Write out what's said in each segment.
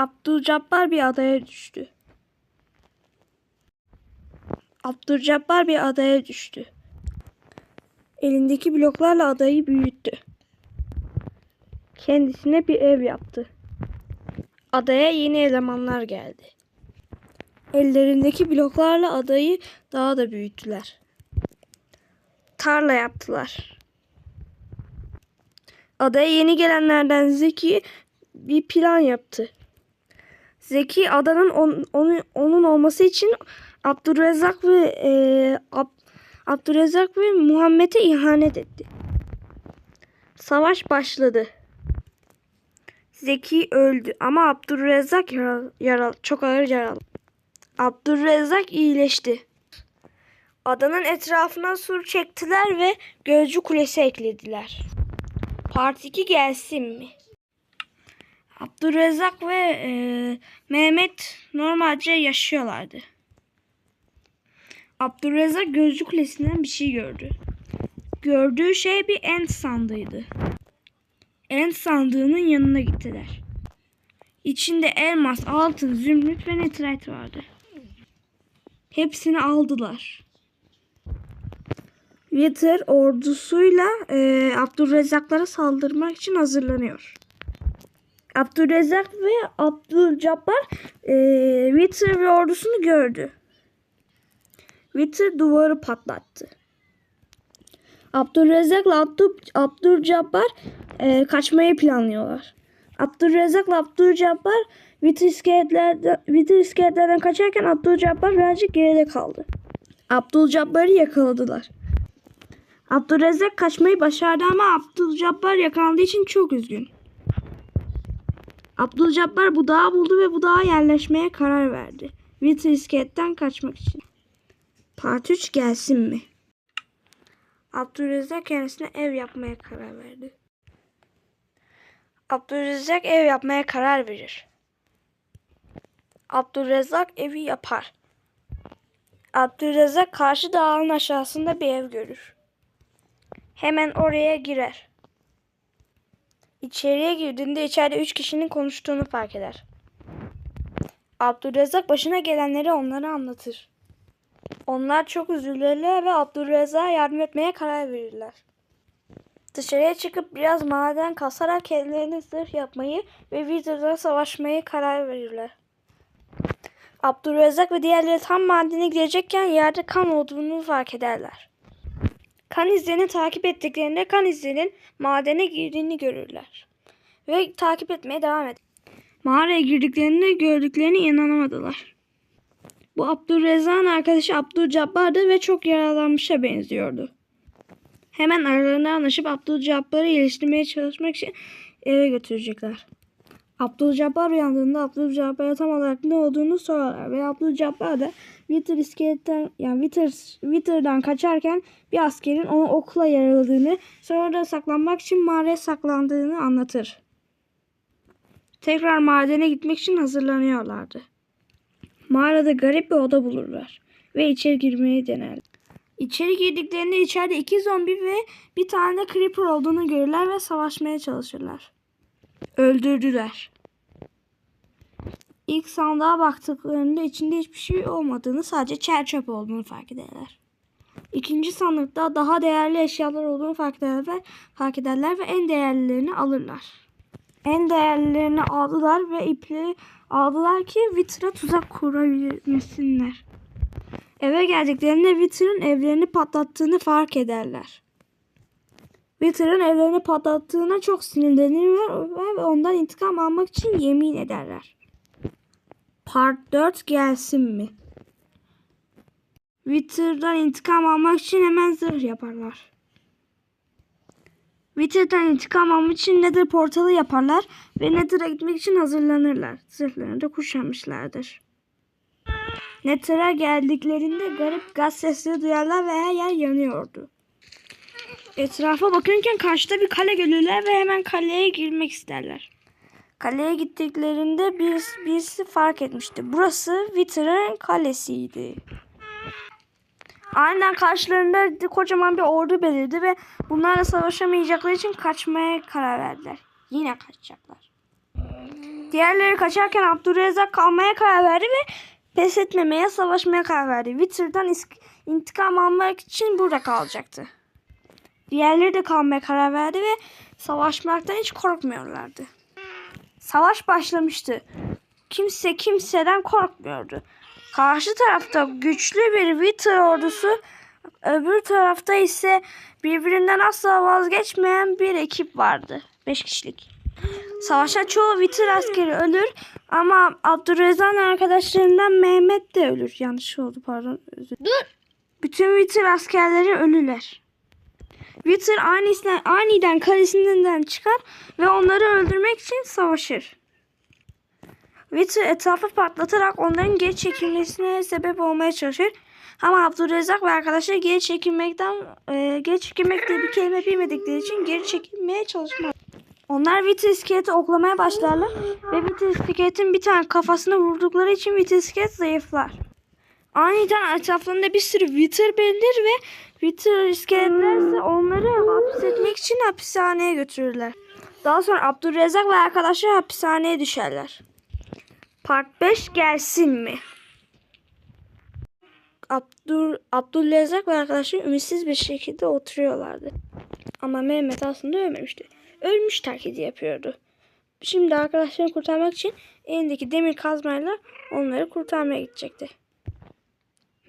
Abdülcabbar bir adaya düştü. Abdülcabbar bir adaya düştü. Elindeki bloklarla adayı büyüttü. Kendisine bir ev yaptı. Adaya yeni elemanlar geldi. Ellerindeki bloklarla adayı daha da büyüttüler. Tarla yaptılar. Adaya yeni gelenlerden Zeki bir plan yaptı. Zeki adanın on- onun, onun olması için Abdurrezzak ve e, Ab- Abdurrezzak ve Muhammed'e ihanet etti. Savaş başladı. Zeki öldü ama Abdurrezzak yaralı, yaralı, çok ağır yaralı. Abdurrezzak iyileşti. Adanın etrafına sur çektiler ve Gözcü Kulesi eklediler. Part 2 gelsin mi? Abdurrezzak ve e, Mehmet normalce yaşıyorlardı. Abdurrezzak Gözcü Kulesi'nden bir şey gördü. Gördüğü şey bir ent sandığıydı. Ent sandığının yanına gittiler. İçinde elmas, altın, zümrüt ve netherite vardı. Hepsini aldılar. Wither ordusuyla e, Abdurrezzaklara saldırmak için hazırlanıyor. Abdurrezzak ve Abdülcabbar e, Wither ve ordusunu gördü. Wither duvarı patlattı. Abdurrezzak'la Abdül, Abdülcabbar e, kaçmayı planlıyorlar. Abdurrezzak'la Abdülcabbar Wither iskeletlerden, Wither iskeletlerden kaçarken Abdülcabbar birazcık geride kaldı. Abdülcabbar'ı yakaladılar. Abdurrezzak kaçmayı başardı ama Abdülcabbar yakalandığı için çok üzgün. Abdülcabbar bu dağı buldu ve bu dağa yerleşmeye karar verdi. Wither iskeletten kaçmak için. Part 3 gelsin mi? Abdülrezzak kendisine ev yapmaya karar verdi. Abdülrezzak ev yapmaya karar verir. Abdülrezzak evi yapar. Abdülrezzak karşı dağın aşağısında bir ev görür. Hemen oraya girer. İçeriye girdiğinde içeride üç kişinin konuştuğunu fark eder. Abdülrezzak başına gelenleri onlara anlatır. Onlar çok üzülürler ve Abdülrezzak'a yardım etmeye karar verirler. Dışarıya çıkıp biraz maden kasarak kendilerine zırh yapmayı ve Wizard'la savaşmayı karar verirler. Abdülrezzak ve diğerleri tam madene girecekken yerde kan olduğunu fark ederler. Kan izlerini takip ettiklerinde kan izlerinin madene girdiğini görürler. Ve takip etmeye devam eder. Mağaraya girdiklerinde gördüklerine inanamadılar. Bu Abdurrezzak'ın arkadaşı Abdülcabbar'dı ve çok yaralanmışa benziyordu. Hemen aralarına anlaşıp Abdülcabbar'ı iyileştirmeye çalışmak için eve götürecekler. Abdülcabbar uyandığında Abdülcabbar'a tam olarak ne olduğunu sorarlar ve Abdülcabbar da Wither iskeletten yani Wither, Wither'dan kaçarken bir askerin onu okla yaraladığını sonra da saklanmak için mağaraya saklandığını anlatır. Tekrar madene gitmek için hazırlanıyorlardı. Mağarada garip bir oda bulurlar ve içeri girmeyi denerler. İçeri girdiklerinde içeride iki zombi ve bir tane de creeper olduğunu görürler ve savaşmaya çalışırlar. Öldürdüler. İlk sandığa baktıklarında içinde hiçbir şey olmadığını sadece çer çöp olduğunu fark ederler. İkinci sandıkta daha değerli eşyalar olduğunu fark ederler, fark ederler ve en değerlilerini alırlar. En değerlilerini aldılar ve ipi aldılar ki Wither'a tuzak kurabilmesinler. Eve geldiklerinde Wither'ın evlerini patlattığını fark ederler. Wither'ın evlerini patlattığına çok sinirlenirler ve ondan intikam almak için yemin ederler. Part 4 gelsin mi? Wither'dan intikam almak için hemen zırh yaparlar. Wither'dan intikam almak için Nether portalı yaparlar ve Nether'a gitmek için hazırlanırlar. Zırhlarını da kuşanmışlardır. Nether'a geldiklerinde garip gaz sesleri duyarlar ve her yer yanıyordu. Etrafa bakırken karşıda bir kale görürler ve hemen kaleye girmek isterler. Kaleye gittiklerinde birisi, birisi fark etmişti. Burası Wither'ın kalesiydi. Aniden karşılarında kocaman bir ordu belirdi ve bunlarla savaşamayacakları için kaçmaya karar verdiler. Yine kaçacaklar. Diğerleri kaçarken Abdurrezzak kalmaya karar verdi ve pes etmemeye, savaşmaya karar verdi. Witter'dan intikam almak için burada kalacaktı. Diğerleri de kalmaya karar verdi ve savaşmaktan hiç korkmuyorlardı. Savaş başlamıştı. Kimse kimseden korkmuyordu. Karşı tarafta güçlü bir Witter ordusu, öbür tarafta ise birbirinden asla vazgeçmeyen bir ekip vardı. Beş kişilik. Savaşta çoğu Witter askeri ölür ama Abdurrezzak'ın arkadaşlarından Mehmet de ölür. Yanlış oldu pardon. özür- Dur. Bütün Witter askerleri ölüler. Witter aniden, aniden kalesinden çıkar ve onları öldürmek için savaşır. Witter etrafı patlatarak onların geri çekilmesine sebep olmaya çalışır. Ama Abdurrezzak ve arkadaşları geri çekilmekten e, geri çekilmek diye bir kelime bilmedikleri için geri çekilmeye çalışmaz. Onlar Witter iskeleti oklamaya başlarlar ve Witter iskeletin bir tane kafasına vurdukları için Witter iskelet zayıflar. Aniden etraflarında bir sürü Wither belirlir ve Wither iskeletler ise onları hapsetmek için hapishaneye götürürler. Daha sonra Abdurrezzak ve arkadaşları hapishaneye düşerler. Part 5 gelsin mi? Abdur, Abdurrezzak ve arkadaşları ümitsiz bir şekilde oturuyorlardı. Ama Mehmet aslında ölmemişti. Ölmüş taklidi yapıyordu. Şimdi arkadaşlarını kurtarmak için elindeki demir kazmayla onları kurtarmaya gidecekti.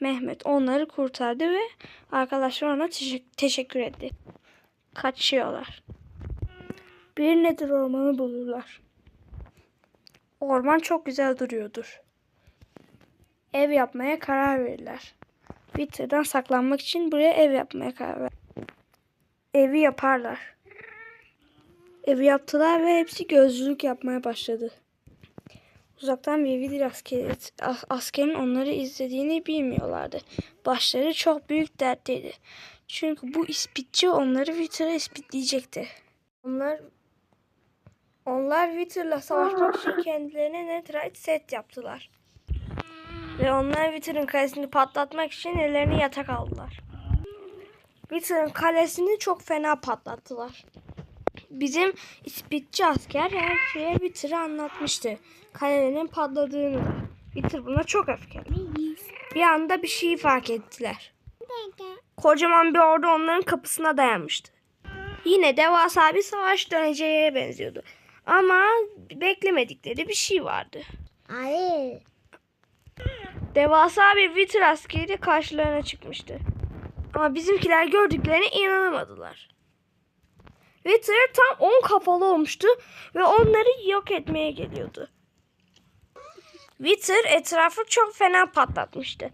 Mehmet onları kurtardı ve arkadaşlar ona teşek- teşekkür etti. Kaçıyorlar. Bir nedir ormanı bulurlar. Orman çok güzel duruyordur. Ev yapmaya karar verirler. Witter'dan saklanmak için buraya ev yapmaya karar ver. Evi yaparlar. Evi yaptılar ve hepsi gözcülük yapmaya başladı. Uzaktan bir Vidir askeri, as- askerin onları izlediğini bilmiyorlardı. Başları çok büyük dertteydi. Çünkü bu ispitçi onları Witter'a ispitleyecekti. Onlar onlar Witter'la savaşmak için kendilerine Netherite set yaptılar. Ve onlar Witter'ın kalesini patlatmak için ellerini yatak aldılar. Witter'ın kalesini çok fena patlattılar. Bizim ispitçi asker her şeye Witter'a anlatmıştı. Kalenin patladığını da. Buna çok öfkeli. Bir anda bir şeyi fark ettiler. Kocaman bir ordu onların kapısına dayanmıştı. Yine devasa bir savaş döneceğe benziyordu. Ama beklemedikleri bir şey vardı. Hayır. Devasa bir Witter askeri karşılarına çıkmıştı. Ama bizimkiler gördüklerine inanamadılar. Witter tam 10 kafalı olmuştu ve onları yok etmeye geliyordu. Witter etrafı çok fena patlatmıştı.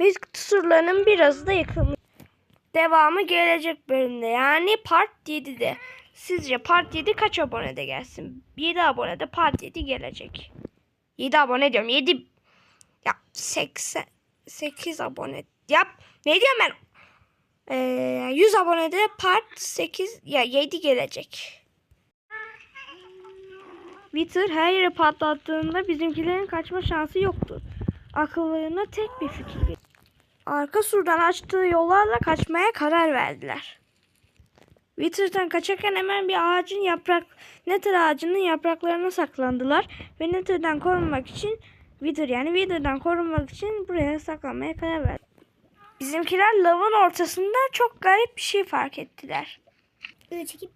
Ve surlarının birazı da yıkılmış. Devamı gelecek bölümde yani part 7'de. Sizce part 7 kaç abonede gelsin? 7 abonede part 7 gelecek. 7 abone diyorum 7 ya 80 8 abone yap ne diyorum ben ee, 100 abonede part 8 ya 7 gelecek. Twitter her yeri patlattığında bizimkilerin kaçma şansı yoktu. Akıllarına tek bir fikir geldi. Arka surdan açtığı yollarla kaçmaya karar verdiler. Wither'dan kaçarken hemen bir ağacın yaprak, Nether ağacının yapraklarına saklandılar ve Nether'dan korunmak için Wither yani Wither'dan korunmak için buraya saklanmaya karar verdi. Bizimkiler lavın ortasında çok garip bir şey fark ettiler. 3 2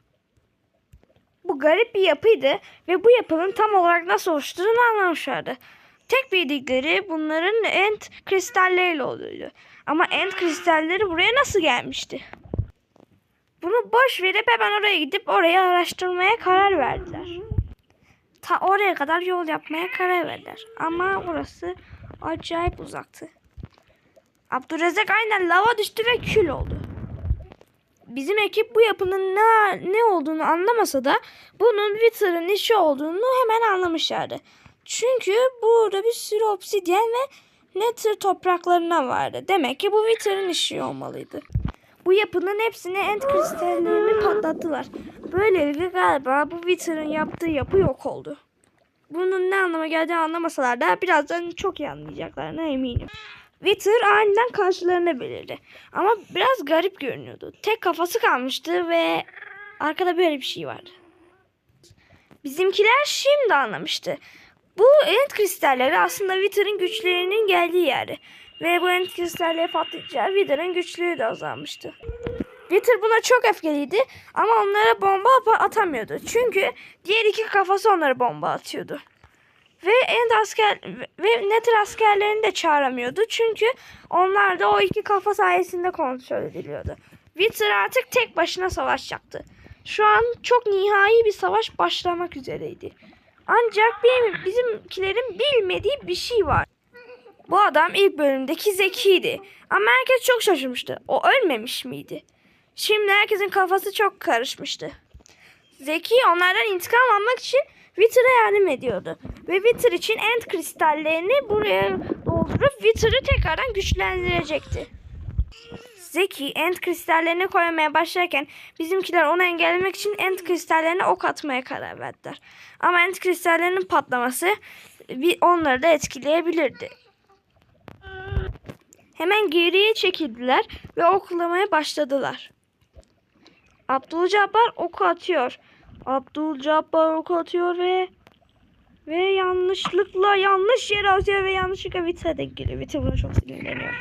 Bu garip bir yapıydı ve bu yapının tam olarak nasıl oluştuğunu anlamışlardı. Tek bildikleri bunların ent kristalleriyle oluyordu. Ama ent kristalleri buraya nasıl gelmişti? Bunu boş verip hemen oraya gidip orayı araştırmaya karar verdiler. Ta oraya kadar yol yapmaya karar verdiler. Ama orası acayip uzaktı. Abdurrezzak aynen lava düştü ve kül oldu. Bizim ekip bu yapının ne, ne olduğunu anlamasa da bunun Wither'ın işi olduğunu hemen anlamışlardı. Çünkü burada bir sürü obsidyen ve Nether topraklarından vardı. Demek ki bu Wither'ın işi olmalıydı. Bu yapının hepsini end kristallerini patlattılar. Böylelikle galiba bu Wither'ın yaptığı yapı yok oldu. Bunun ne anlama geldiğini anlamasalar da birazdan çok iyi anlayacaklarına eminim. Wither aniden karşılarına belirdi. Ama biraz garip görünüyordu. Tek kafası kalmıştı ve arkada böyle bir şey vardı. Bizimkiler şimdi anlamıştı. Bu end kristalleri aslında Wither'ın güçlerinin geldiği yeri. Ve bu end kristalleri patlayınca Wither'ın güçlüğü de azalmıştı. Wither buna çok öfkeliydi ama onlara bomba atamıyordu. Çünkü diğer iki kafası onlara bomba atıyordu. Ve End asker ve Nether askerlerini de çağıramıyordu. Çünkü onlar da o iki kafa sayesinde kontrol ediliyordu. Wither artık tek başına savaşacaktı. Şu an çok nihai bir savaş başlamak üzereydi. Ancak benim, bizimkilerin bilmediği bir şey var. Bu adam ilk bölümdeki zekiydi. Ama herkes çok şaşırmıştı. O ölmemiş miydi? Şimdi herkesin kafası çok karışmıştı. Zeki onlardan intikam almak için Wither'a yardım ediyordu. Ve Wither için end kristallerini buraya doldurup Wither'ı tekrardan güçlendirecekti. Zeki end kristallerini koymaya başlarken bizimkiler onu engellemek için end kristallerine ok atmaya karar verdiler. Ama end kristallerinin patlaması onları da etkileyebilirdi. Hemen geriye çekildiler ve oklamaya başladılar. Abdülcabbar oku atıyor. Abdülcabbar oku atıyor ve ve yanlışlıkla yanlış yere atıyor ve yanlışlıkla Vita denk geliyor. Vita buna çok sinirleniyor.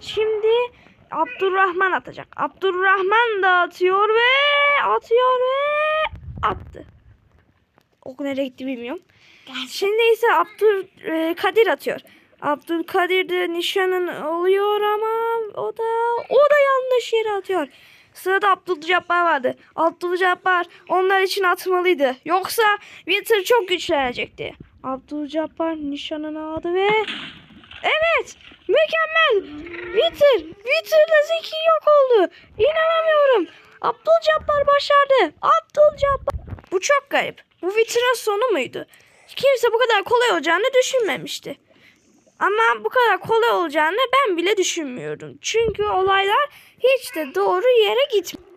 Şimdi Abdurrahman atacak. Abdurrahman da atıyor ve atıyor ve attı. Ok nereye gitti bilmiyorum. Şimdi ise Abdülkadir atıyor. Abdülkadir de nişanın oluyor ama o da o da yanlış yere atıyor. Sırada Abdülcabbar vardı. Abdülcabbar onlar için atmalıydı. Yoksa Winter çok güçlenecekti. Abdülcabbar nişanını aldı ve evet mükemmel. Winter Winter'la Zeki yok oldu. İnanamıyorum. Abdülcabbar başardı. Abdülcabbar. Bu çok garip. Bu Winter'ın sonu muydu? Kimse bu kadar kolay olacağını düşünmemişti. Ama bu kadar kolay olacağını ben bile düşünmüyordum. Çünkü olaylar hiç de doğru yere gitmiyor.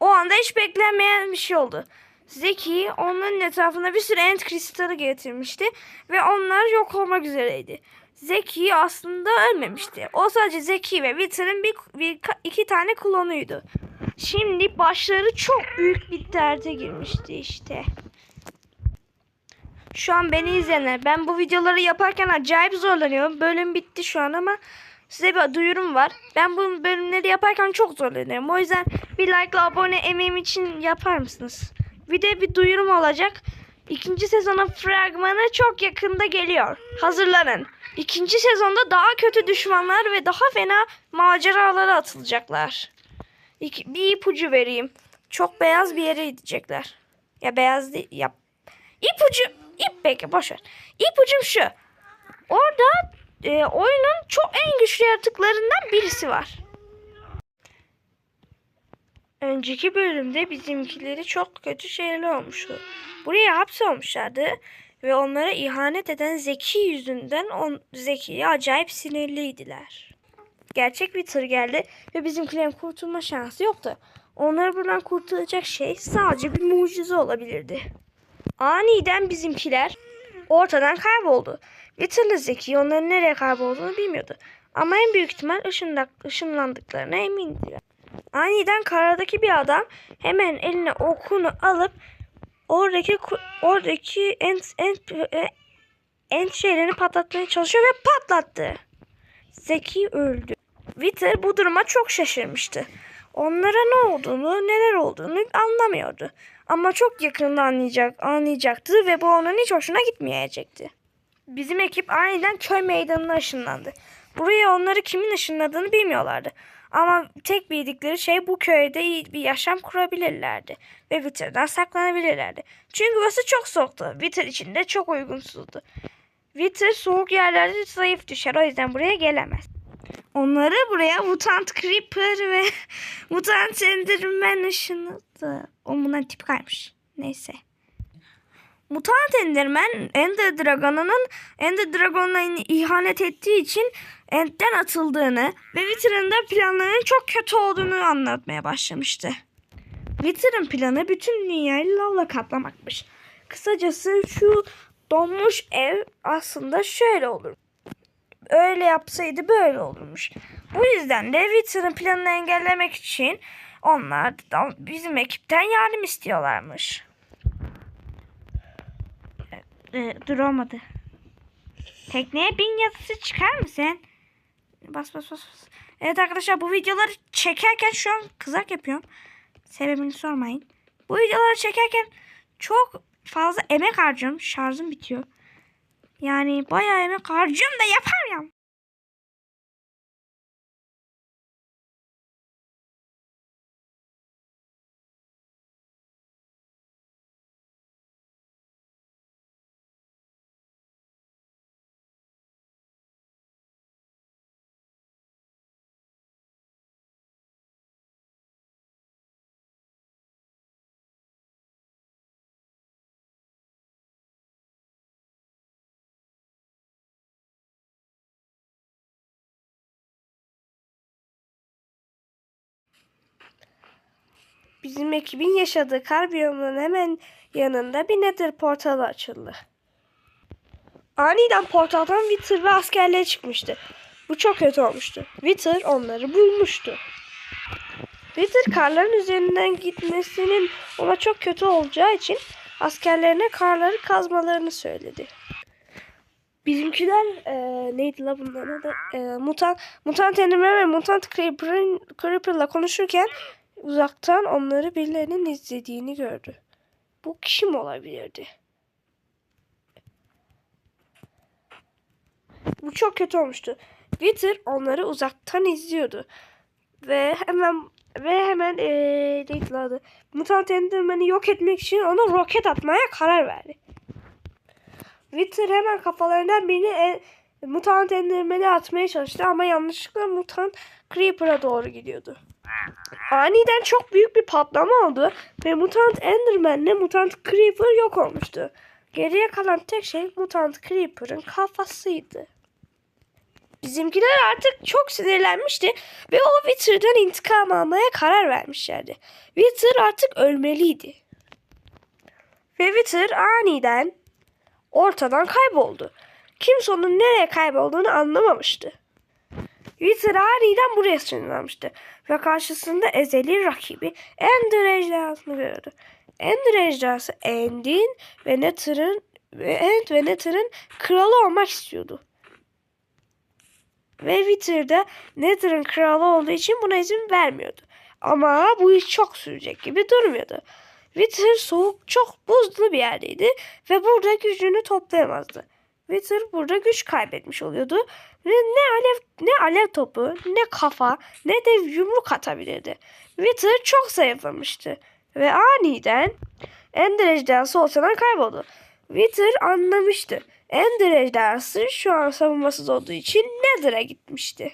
O anda hiç beklenmeyen bir şey oldu. Zeki onların etrafına bir sürü end kristali getirmişti ve onlar yok olmak üzereydi. Zeki aslında ölmemişti. O sadece Zeki ve Wither'ın bir, bir, iki tane klonuydu. Şimdi başları çok büyük bir derde girmişti işte. Şu an beni izleyenler. Ben bu videoları yaparken acayip zorlanıyorum. Bölüm bitti şu an ama size bir duyurum var. Ben bu bölümleri yaparken çok zorlanıyorum. O yüzden bir like abone emeğim için yapar mısınız? Bir bir duyurum olacak. İkinci sezonun fragmanı çok yakında geliyor. Hazırlanın. İkinci sezonda daha kötü düşmanlar ve daha fena maceralara atılacaklar. İki, bir ipucu vereyim. Çok beyaz bir yere gidecekler. Ya beyaz değil. Ya İpucu, ip peki boşver. İpucum şu. Orada e, oyunun çok en güçlü yaratıklarından birisi var. Önceki bölümde bizimkileri çok kötü şeyler olmuştu. Buraya hapsolmuşlardı ve onlara ihanet eden Zeki yüzünden on, Zeki'ye acayip sinirliydiler. Gerçek bir tır geldi ve bizimkilerin kurtulma şansı yoktu. Onları buradan kurtaracak şey sadece bir mucize olabilirdi. Aniden bizimkiler ortadan kayboldu. Little Zeki onların nereye kaybolduğunu bilmiyordu. Ama en büyük ihtimal ışındak, ışınlandıklarına emindi. Aniden karadaki bir adam hemen eline okunu alıp oradaki oradaki en en e, en şeylerini patlatmaya çalışıyor ve patlattı. Zeki öldü. Wither bu duruma çok şaşırmıştı. Onlara ne olduğunu, neler olduğunu anlamıyordu. Ama çok yakında anlayacak, anlayacaktı ve bu onun hiç hoşuna gitmeyecekti. Bizim ekip aniden köy meydanına ışınlandı. Buraya onları kimin ışınladığını bilmiyorlardı. Ama tek bildikleri şey bu köyde iyi bir yaşam kurabilirlerdi. Ve Wither'dan saklanabilirlerdi. Çünkü burası çok soğuktu. Wither için de çok uygunsuzdu. Wither soğuk yerlerde zayıf düşer. O yüzden buraya gelemez. Onları buraya Mutant Creeper ve Mutant Enderman ışınladı. O bundan tip kaymış. Neyse. Mutant Enderman Ender Dragon'un Ender Dragon'la ihanet ettiği için End'den atıldığını ve Wither'ın da planlarının çok kötü olduğunu anlatmaya başlamıştı. Wither'ın planı bütün dünyayı lavla kaplamakmış. Kısacası şu donmuş ev aslında şöyle olur. Öyle yapsaydı böyle olurmuş. Bu yüzden de Wither'ın planını engellemek için onlar da bizim ekipten yardım istiyorlarmış. Ee, dur olmadı. Tekneye bin yazısı çıkar mı sen? Bas bas bas. bas. Evet arkadaşlar bu videoları çekerken şu an kızak yapıyorum. Sebebini sormayın. Bu videoları çekerken çok fazla emek harcıyorum. Şarjım bitiyor. Yani bayağı emek harcıyorum da yapamıyorum. Bizim ekibin yaşadığı kar biyomunun hemen yanında bir nether portalı açıldı. Aniden portaldan Wither ve askerleri çıkmıştı. Bu çok kötü olmuştu. Wither onları bulmuştu. Wither karların üzerinden gitmesinin ona çok kötü olacağı için askerlerine karları kazmalarını söyledi. Bizimkiler e, neydi la bunların adı? E, mutant, mutant Enderman ve mutant Creeper'la konuşurken uzaktan onları birilerinin izlediğini gördü. Bu kim olabilirdi? Bu çok kötü olmuştu. Wither onları uzaktan izliyordu. Ve hemen ve hemen ee, adı? Mutant Enderman'i yok etmek için ona roket atmaya karar verdi. Wither hemen kafalarından birini e, Mutant Enderman'i atmaya çalıştı ama yanlışlıkla Mutant Creeper'a doğru gidiyordu. Aniden çok büyük bir patlama oldu ve Mutant Enderman ile Mutant Creeper yok olmuştu. Geriye kalan tek şey Mutant Creeper'ın kafasıydı. Bizimkiler artık çok sinirlenmişti ve o Wither'dan intikam almaya karar vermişlerdi. Wither artık ölmeliydi. Ve Wither aniden ortadan kayboldu. Kimse onun nereye kaybolduğunu anlamamıştı. Wither aniden buraya sınırlanmıştı ve karşısında ezeli rakibi Ender ejderhasını gördü. Ender ejderhası End'in ve Nether'ın End ve Nether'ın kralı olmak istiyordu. Ve Wither'da Nether'ın kralı olduğu için buna izin vermiyordu. Ama bu iş çok sürecek gibi durmuyordu. Wither soğuk çok buzlu bir yerdeydi ve burada gücünü toplayamazdı. Wither burada güç kaybetmiş oluyordu ve ne alev ne alev topu, ne kafa, ne de yumruk atabilirdi. Wither çok zayıflamıştı ve aniden Ender ejderhası ortadan kayboldu. Wither anlamıştı. Ender ejderhası şu an savunmasız olduğu için Nether'a gitmişti.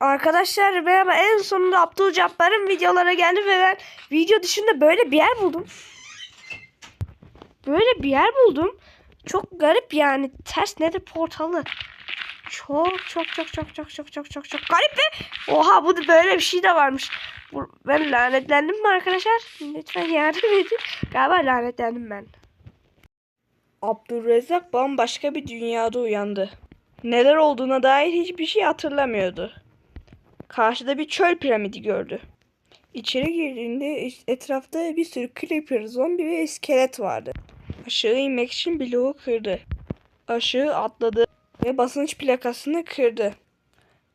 Arkadaşlar merhaba en sonunda Abdülcabbar'ın videolara geldi ve ben video dışında böyle bir yer buldum. Böyle bir yer buldum. Çok garip yani. Ters nedir portalı? Çok çok çok çok çok çok çok çok çok garip ve oha bu da böyle bir şey de varmış. Ben lanetlendim mi arkadaşlar? Lütfen yardım edin. Galiba lanetlendim ben. Abdülrezzak bambaşka bir dünyada uyandı. Neler olduğuna dair hiçbir şey hatırlamıyordu. Karşıda bir çöl piramidi gördü. İçeri girdiğinde etrafta bir sürü creeper, zombi ve iskelet vardı. Aşağı inmek için bloğu kırdı. Aşağı atladı ve basınç plakasını kırdı.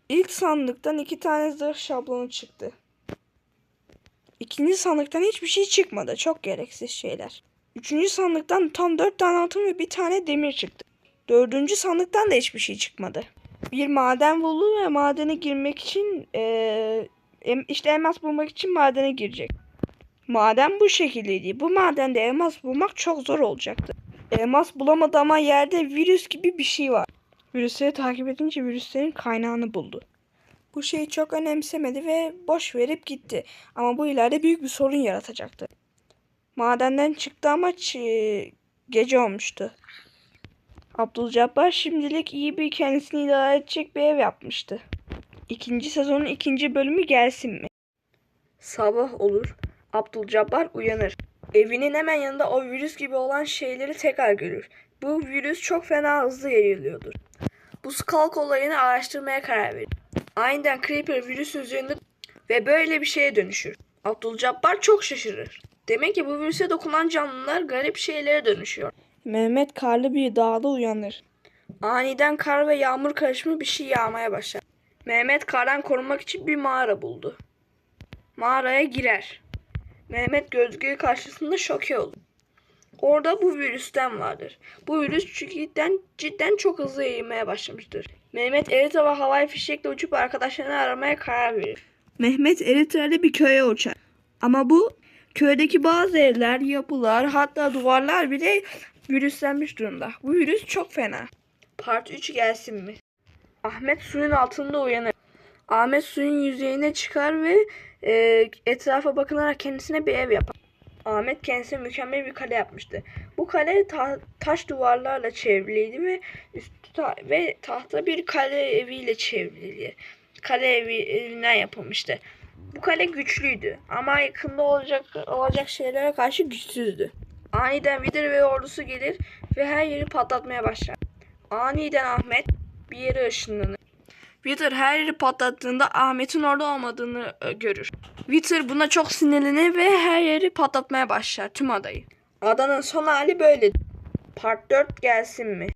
İlk sandıktan iki tane zırh şablonu çıktı. İkinci sandıktan hiçbir şey çıkmadı. Çok gereksiz şeyler. Üçüncü sandıktan tam dört tane altın ve bir tane demir çıktı. Dördüncü sandıktan da hiçbir şey çıkmadı. Bir maden buldu ve madene girmek için em- işte elmas bulmak için madene girecek. Maden bu şekildeydi. Bu madende elmas bulmak çok zor olacaktı. Elmas bulamadı ama yerde virüs gibi bir şey var. Virüsleri takip edince virüslerin kaynağını buldu. Bu şeyi çok önemsemedi ve boş verip gitti. Ama bu ileride büyük bir sorun yaratacaktı. Madenden çıktı ama gece olmuştu. Abdülcabbar şimdilik iyi bir kendisini idare edecek bir ev yapmıştı. İkinci sezonun ikinci bölümü gelsin mi? Sabah olur. Abdülcabbar uyanır. Evinin hemen yanında o virüs gibi olan şeyleri tekrar görür. Bu virüs çok fena hızlı yayılıyordur. Bu Skulk olayını araştırmaya karar verir. Aniden Creeper virüs üzerinde ve böyle bir şeye dönüşür. Abdülcabbar çok şaşırır. Demek ki bu virüse dokunan canlılar garip şeylere dönüşüyor. Mehmet karlı bir dağda uyanır. Aniden kar ve yağmur karışımı bir şey yağmaya başlar. Mehmet kardan korunmak için bir mağara buldu. Mağaraya girer. Mehmet gözlüğü karşısında şoke olur. Orada bu virüsten vardır. Bu virüs cidden, cidden çok hızlı yayılmaya başlamıştır. Mehmet Eritrea havai fişekle uçup arkadaşlarını aramaya karar verir. Mehmet Eritre'de bir köye uçar. Ama bu köydeki bazı evler, yapılar hatta duvarlar bile virüslenmiş durumda. Bu virüs çok fena. Part 3 gelsin mi? Ahmet suyun altında uyanır. Ahmet suyun yüzeyine çıkar ve e, etrafa bakınarak kendisine bir ev yapar. Ahmet kendisine mükemmel bir kale yapmıştı. Bu kale ta- taş duvarlarla çevriliydi ve üstü ta- ve tahta bir kale eviyle çevriliydi. Kale evi evinden yapılmıştı. Bu kale güçlüydü ama yakında olacak olacak şeylere karşı güçsüzdü. Aniden Vidir ve ordusu gelir ve her yeri patlatmaya başlar. Aniden Ahmet bir yere ışınlanır. Vitor her yeri patlattığında Ahmet'in orada olmadığını e, görür. Vitor buna çok sinirlenir ve her yeri patlatmaya başlar tüm adayı. Adanın son hali böyle. Part 4 gelsin mi?